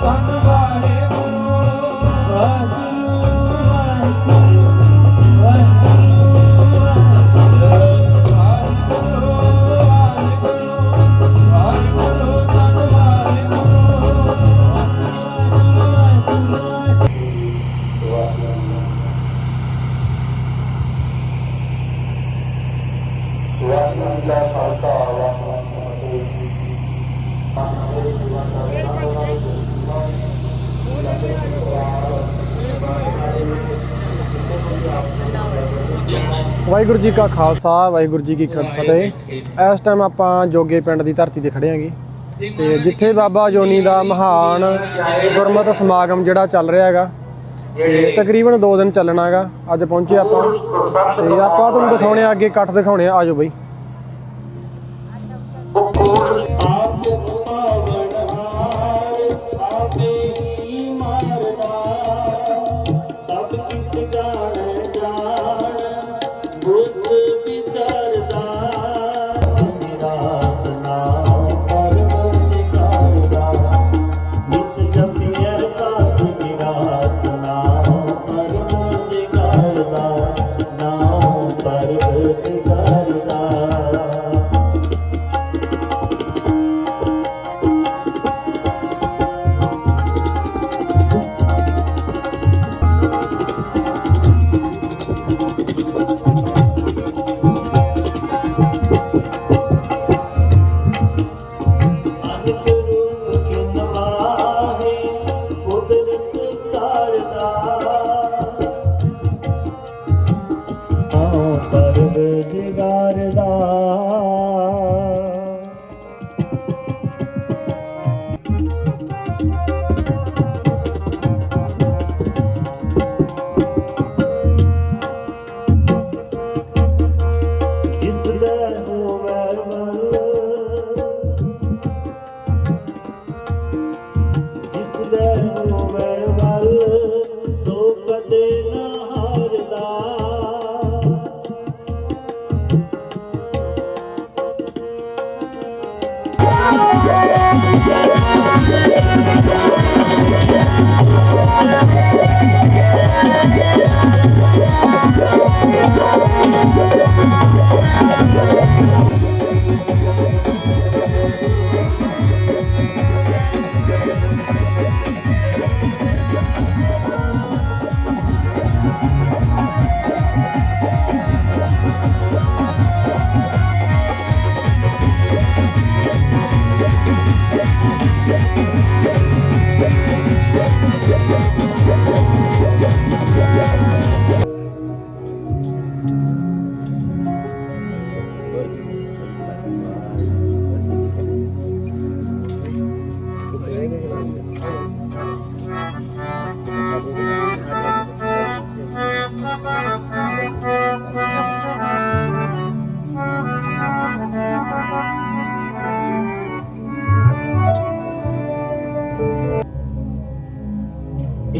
ਤਨ ਵਾਹਿਗੁਰੂ ਜੀ ਕਾ ਖਾਲਸਾ, ਵਾਹਿਗੁਰੂ ਜੀ ਕੀ ਫਤਿਹ। ਇਸ ਟਾਈਮ ਆਪਾਂ ਜੋਗੇ ਪਿੰਡ ਦੀ ਧਰਤੀ ਤੇ ਖੜੇ ਹਾਂਗੇ। ਤੇ ਜਿੱਥੇ ਬਾਬਾ ਜੋਨੀ ਦਾ ਮਹਾਨ ਗੁਰਮਤਿ ਸਮਾਗਮ ਜਿਹੜਾ ਚੱਲ ਰਿਹਾ ਹੈਗਾ, ਤੇ ਤਕਰੀਬਨ 2 ਦਿਨ ਚੱਲਣਾ ਹੈਗਾ। ਅੱਜ ਪਹੁੰਚੇ ਆਪਾਂ। ਤੇ ਆਪਾਂ ਤੁਹਾਨੂੰ ਦਿਖਾਉਣੇ ਆ, ਅੱਗੇ ਇਕੱਠ ਦਿਖਾਉਣੇ ਆ। ਆਜੋ ਬਈ। Bruce.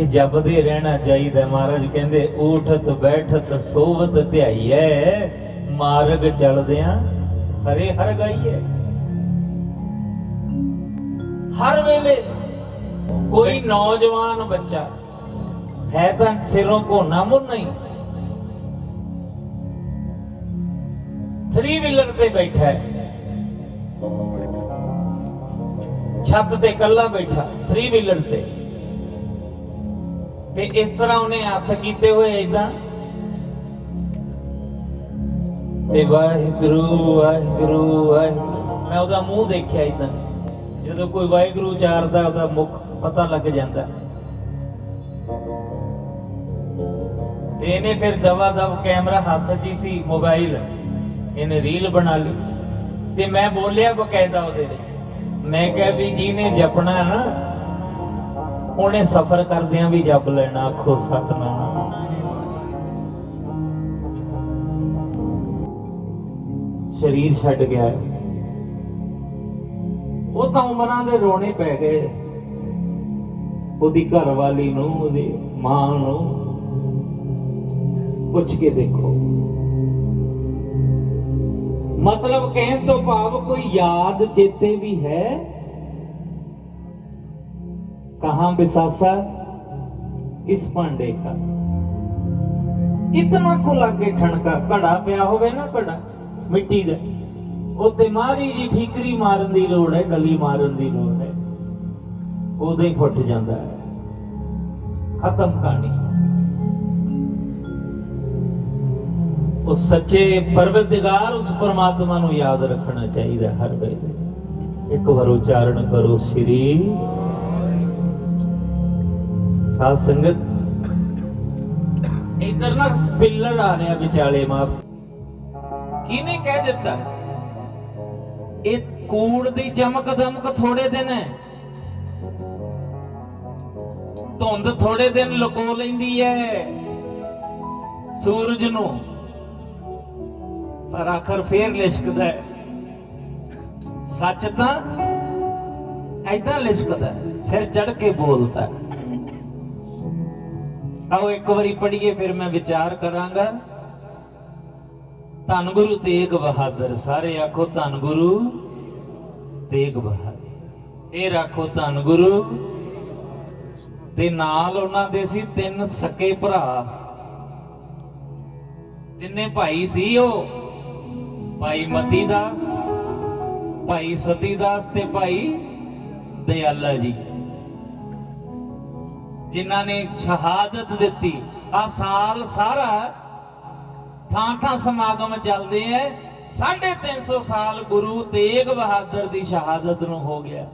ਇਹ ਜਪਦੇ ਰਹਿਣਾ ਚਾਹੀਦਾ ਮਹਾਰਾਜ ਕਹਿੰਦੇ ਊਠਤ ਬੈਠਤ, ਸੋਵਤ ਧਿਆਈਐ, ਮਾਰਗ ਚਲਦਿਆਂ ਹਰੇ ਹਰ ਗਾਈਐ। ਹਰ ਵੇਲੇ ਕੋਈ ਨੌਜਵਾਨ ਬੱਚਾ ਹੈ ਤਾਂ ਸਿਰੋਂ ਕੋਨਾ ਮੁੰਨਾ ਹੀ। ਥਰੀ ਵੀਲਰ ਤੇ ਬੈਠਾ ਹੈ। ਛੱਤ ਤੇ ਕੱਲਾ ਬੈਠਾ ਥਰੀ ਵੀਲਰ ਤੇ। ਤੇ ਇਸ ਤਰ੍ਹਾਂ ਉਹਨੇ ਹੱਥ ਕੀਤੇ ਹੋਏ ਇਦਾਂ ਤੇ ਵਾਹਿਗੁਰੂ ਵਾਹਿਗੁਰੂ ਵਾਹਿਗੁਰੂ। ਮੈਂ ਉਹਦਾ ਮੂੰਹ ਦੇਖਿਆ ਇਦਾਂ ਜਦੋਂ ਕੋਈ ਵਾਹਿਗੁਰੂ ਚਾਰਦਾ, ਉਹਦਾ ਮੁਖ ਪਤਾ ਲੱਗ ਜਾਂਦਾ। ਤੇ ਇਹਨੇ ਫਿਰ ਦਵਾ ਦਵ ਕੈਮਰਾ ਹੱਥ 'ਚ ਹੀ ਸੀ, ਮੋਬਾਈਲ। ਇਹਨੇ ਰੀਲ ਬਣਾ ਲਈ। ਤੇ ਮੈਂ ਬੋਲਿਆ ਬਕਾਇਦਾ ਉਹਦੇ ਵਿੱਚ। ਮੈਂ ਕਿਹਾ ਵੀ ਜਿਹਨੇ ਜਪਣਾ ਨਾ ਉਹਨੇ ਸਫ਼ਰ ਕਰਦਿਆਂ ਵੀ ਜਪ ਲੈਣਾ, ਆਖੋ ਸਤਨਾਮ। ਸਰੀਰ ਛੱਡ ਗਿਆ ਉਹ ਤਾਂ ਉਮਰਾਂ ਦੇ ਰੋਣੇ ਪੈ ਗਏ। ਉਹਦੀ ਘਰ ਵਾਲੀ ਨੂੰ, ਉਹਦੀ ਮਾਂ ਨੂੰ ਪੁੱਛ ਕੇ ਦੇਖੋ। ਮਤਲਬ ਕਹਿਣ ਤੋਂ ਭਾਵ ਕੋਈ ਯਾਦ ਚੇਤੇ ਵੀ ਹੈ कहाँ बिसासा इस पांडे का ਇਤਨਾ ਕੋ ਲਾਗੇ ਠਣਕਾ ਘੜਾ ਪਿਆ ਹੋਵੇ ਨਾ ਘੜਾ ਮਿੱਟੀ ਦਾ ਉੱਤੇ ਮਾਰੀ ਜੀ ਠੀਕਰੀ ਮਾਰਨ ਦੀ ਲੋੜ ਹੈ ਗਲੀ ਮਾਰਨ ਦੀ ਲੋੜ ਹੈ ਉਹਦੇ ਹੀ ਫੁੱਟ ਜਾਂਦਾ ਹੈ ਖਤਮ ਕਹਾਣੀ ਉਸ ਸੱਚੇ ਪਰਵਰਦਿਗਾਰ ਉਸ ਪਰਮਾਤਮਾ ਨੂੰ ਯਾਦ ਰੱਖਣਾ ਚਾਹੀਦਾ ਹੈ ਹਰ ਵੇਲੇ ਇੱਕ ਵਾਰ ਉਚਾਰਨ ਕਰੋ ਸ਼੍ਰੀ ਸਾਧ ਸੰਗਤ? ਇਧਰ ਨਾ ਪਿੱਲਰ ਆ ਰਿਹਾ ਵਿਚਾਲੇ, ਮਾਫ। ਕਿਹਨੇ ਕਹਿ ਦਿੱਤਾ? ਇਹ ਕੂੜ ਦੀ ਚਮਕ ਦਮਕ ਥੋੜੇ ਦਿਨ ਹੈ। ਧੁੰਦ ਥੋੜੇ ਦਿਨ ਲੁਕੋ ਲੈਂਦੀ ਹੈ ਸੂਰਜ ਨੂੰ। ਪਰ ਆਖਰ ਫੇਰ ਲਿਸ਼ਕਦਾ ਹੈ। ਸੱਚ ਤਾਂ ਐਦਾਂ ਲਿਸ਼ਕਦਾ ਸਿਰ ਚੜ ਕੇ ਬੋਲਦਾ ਆਓ ਇੱਕ ਵਾਰੀ ਪੜ੍ਹੀਏ, ਫਿਰ ਮੈਂ ਵਿਚਾਰ ਕਰਾਂਗਾ। ਧੰਨ ਗੁਰੂ ਤੇਗ ਬਹਾਦਰ, ਸਾਰੇ ਆਖੋ ਧੰਨ ਗੁਰੂ ਤੇਗ ਬਹਾਦਰ। ਇਹ ਰੱਖੋ ਧੰਨ ਗੁਰੂ ਤੇ ਨਾਲ ਉਹਨਾਂ ਦੇ ਸੀ ਤਿੰਨ ਸਕੇ ਭਰਾ। ਤਿੰਨੇ ਭਾਈ ਸੀ ਉਹ। ਭਾਈ ਮਤੀ ਦਾਸ ਭਾਈ ਸਤੀ ਦਾਸ ਤੇ ਭਾਈ ਦਇਆਲਾ ਜੀ। ਜਿਨ੍ਹਾਂ ਨੇ ਸ਼ਹਾਦਤ ਦਿੱਤੀ। ਆ ਸਾਲ ਸਾਰਾ ਥਾਂ ਥਾਂ ਸਮਾਗਮ ਚੱਲਦੇ ਐ। 350 ਸਾਲ ਗੁਰੂ ਤੇਗ ਬਹਾਦਰ ਦੀ ਸ਼ਹਾਦਤ ਨੂੰ ਹੋ ਗਿਆ।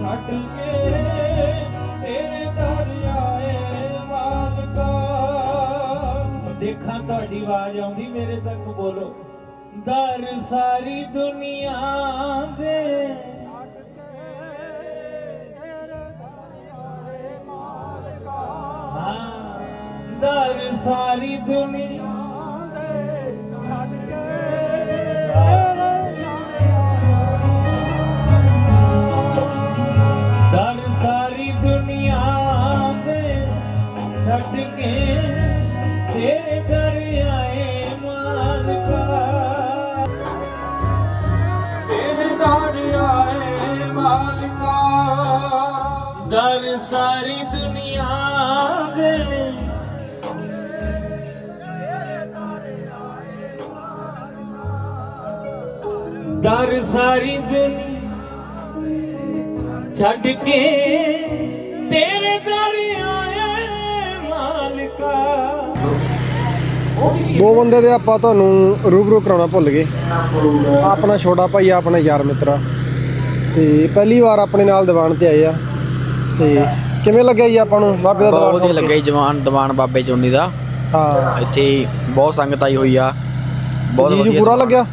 ਛੱਡ ਕੇ ਦੇਖਾਂ ਤੁਹਾਡੀ ਆਵਾਜ਼ ਆਉਂਦੀ, ਮੇਰੇ ਤੱਕ ਬੋਲੋ। ਦਰ ਸਾਰੀ ਦੁਨੀਆ ਸਾਰੀ ਦੁਨੀਆ ਦਰ ਸਾਰੀ ਦੁਨੀਆ ਦੇ ਛੱਡ ਕੇ ਤੇਰੇ ਦਰ ਆਏ ਮਾਲਕਾ। ਤੇਰੇ ਦਰ ਆਏ ਮਾਲਕਾ। ਦਰ ਸਾਰੀ ਦੁਨੀਆ ਦੇ ਦਰ ਸਾਰੀ ਦੁਨੀਆ ਛੱਡ ਕੇ ਤੇਰੇ ਦਰ ਆਏ ਮਾਲਕਾ। ਦੋ ਬੰਦੇ ਦੇ ਆਪਾਂ ਤੁਹਾਨੂੰ ਰੂਬਰੂ ਕਰਾਉਣਾ ਭੁੱਲ ਗਏ। ਆਪਣਾ ਛੋਟਾ ਭਾਈ ਆ ਆਪਣਾ ਯਾਰ ਮਿੱਤਰਾ ਤੇ ਪਹਿਲੀ ਵਾਰ ਆਪਣੇ ਨਾਲ ਦੀਵਾਨ ਤੇ ਆਏ ਆ। ਤੇ ਕਿਵੇਂ ਲੱਗਿਆ ਜੀ ਆਪਾਂ ਨੂੰ? ਬਾਬੇ ਦਾ ਬਹੁਤ ਵਧੀਆ? ਲੱਗਿਆ ਜੀ ਜਵਾਨ ਦੀਵਾਨ ਬਾਬੇ ਚੋਨੀ ਦਾ। ਹਾਂ। ਇੱਥੇ ਬਹੁਤ ਸੰਗਤ ਆਈ ਹੋਈ ਆ। ਬਹੁਤ ਵਧੀਆ ਪੂਰਾ ਦੀਵਾਨ। ਲੱਗਿਆ?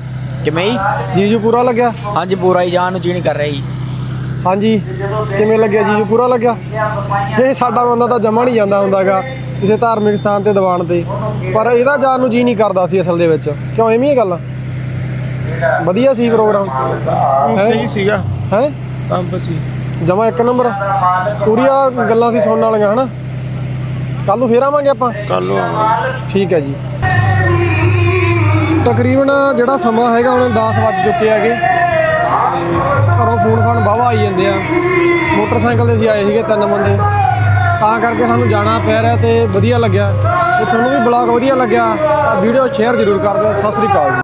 ਕਿਵੇਂ ਜੀ? ਜੀਜੂ ਪੂਰਾ ਲੱਗਿਆ? ਹਾਂਜੀ ਪੂਰਾ ਹੀ ਜਾਣ ਨੂੰ ਜੀ ਨਹੀਂ ਕਰ ਰਿਹਾ ਜੀ। ਹਾਂਜੀ। ਕਿਵੇਂ ਲੱਗਿਆ ਜੀਜੂ? ਪੂਰਾ ਲੱਗਿਆ? ਇਹ ਸਾਡਾ ਬੰਦਾ ਤਾਂ ਜਮਾ ਨਹੀਂ ਜਾਂਦਾ ਹੁੰਦਾਗਾ ਕਿਸੇ ਧਾਰਮਿਕ ਸਥਾਨ ਤੇ ਦੀਵਾਨ ਤੇ। ਪਰ ਇਹਦਾ ਜਾਣ ਨੂੰ ਜੀ ਨਹੀਂ ਕਰਦਾ ਸੀ ਅਸਲ ਦੇ ਵਿੱਚ। ਕਿਉਂ ਐਵੇਂ ਹੀ ਗੱਲ? ਵਧੀਆ ਸੀ ਪ੍ਰੋਗਰਾਮ। ਸਹੀ ਸੀਗਾ। ਹੈ? ਪੰਪ ਸੀ। ਜਮਾ ਇੱਕ ਨੰਬਰ। ਪੂਰੀਆਂ ਗੱਲਾਂ ਸੀ ਸੁਣਨ ਵਾਲੀਆਂ ਹਨਾ? ਕੱਲ ਨੂੰ ਫੇਰ ਆਵਾਂਗੇ ਆਪਾਂ? ਕੱਲ ਨੂੰ ਠੀਕ ਹੈ ਜੀ। ਤਕਰੀਬਨ ਜਿਹੜਾ ਸਮਾਂ ਹੈਗਾ ਹੁਣ 10 ਵੱਜ ਚੁੱਕੇ ਹੈਗੇ। ਘਰੋਂ ਫੋਨ ਫਾਨ ਵਾਹਵਾ ਆਈ ਜਾਂਦੇ ਆ। ਮੋਟਰਸਾਈਕਲ ਤੇ ਅਸੀਂ ਆਏ ਸੀਗੇ ਤਿੰਨ ਬੰਦੇ। ਤਾਂ ਕਰਕੇ ਸਾਨੂੰ ਜਾਣਾ ਪੈ ਰਿਹਾ ਤੇ ਵਧੀਆ ਲੱਗਿਆ। ਤੇ ਤੁਹਾਨੂੰ ਵੀ ਬਲੌਗ ਵਧੀਆ ਲੱਗਿਆ ਤਾਂ ਵੀਡੀਓ ਸ਼ੇਅਰ ਜ਼ਰੂਰ ਕਰ ਦਿਓ। ਸਤਿ ਸ੍ਰੀ ਅਕਾਲ ਜੀ।